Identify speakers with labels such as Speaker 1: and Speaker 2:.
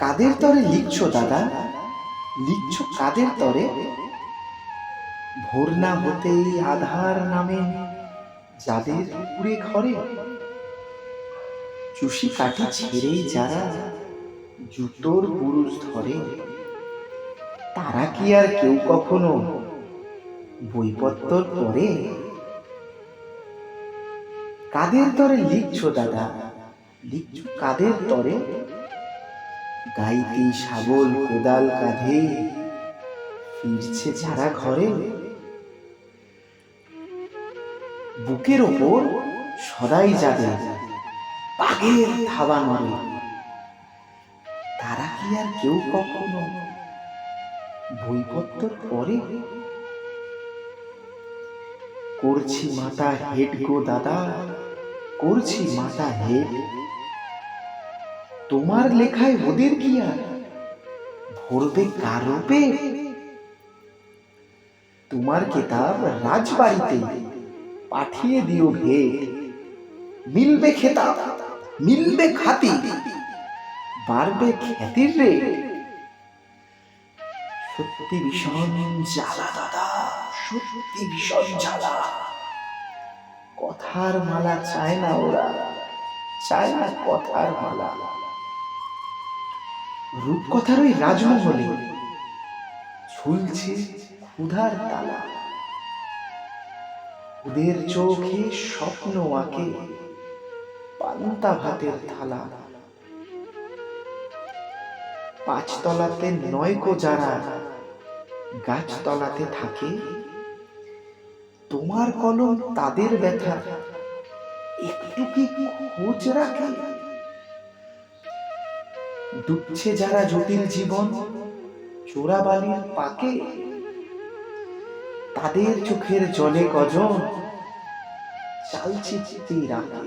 Speaker 1: কাদের তরে লিখছো দাদা? লিখছো কাদের তরে? ভোর না হতেই আধার নামে যাদের পুরে ঘরে। চুষি কাঠি ছেড়েই যারা জুতোর পুরুষ ধরে। তারা কি আর কেউ কখনো বইপত্তর পরে? কাদের তরে লিখছো দাদা? লিখছো কাদের তরে? গাইতে শাবল কোদাল কাঁধে ফিরছে যারা ঘরে। বুকের ওপর সদাই যাবে বাঘের থাবা নড়ে। তারা কি আর কেউ কখনো বইপত্র পরে? করছি মাথা হেড গো দাদা, করছি মাথা হেড তোমার লেখায় ওদের কি আর? ভরবে কারও পেট? তোমার কিতাব রাজবাড়িতে পাঠিয়ে দিও ভেট মিলবে খেতাব, মিলবে খাতি, বাড়বে খ্যাতির রেট সত্যি ভীষণ জ্বালা দাদা, সত্যি ভীষণ জ্বালা। কথার মালা চায় না ওরা, চায় না কথার মালা। রূপকথার ওই রাজমহলে ঝুলছে ক্ষুধার তালা। ওদের চোখে স্বপ্ন আঁকে পান্তা ভাতের থালা। পাঁচতলাতে নয়কো যারা গাছতলাতে থাকে, তোমার কলম তাদের ব্যথা। একটু কি খোঁজ রাখে? ডুবছে যারা জটিল জীবন চোরাবালির পাকে। তাদের চোখের জলে কজন চালচিত্তি রাখা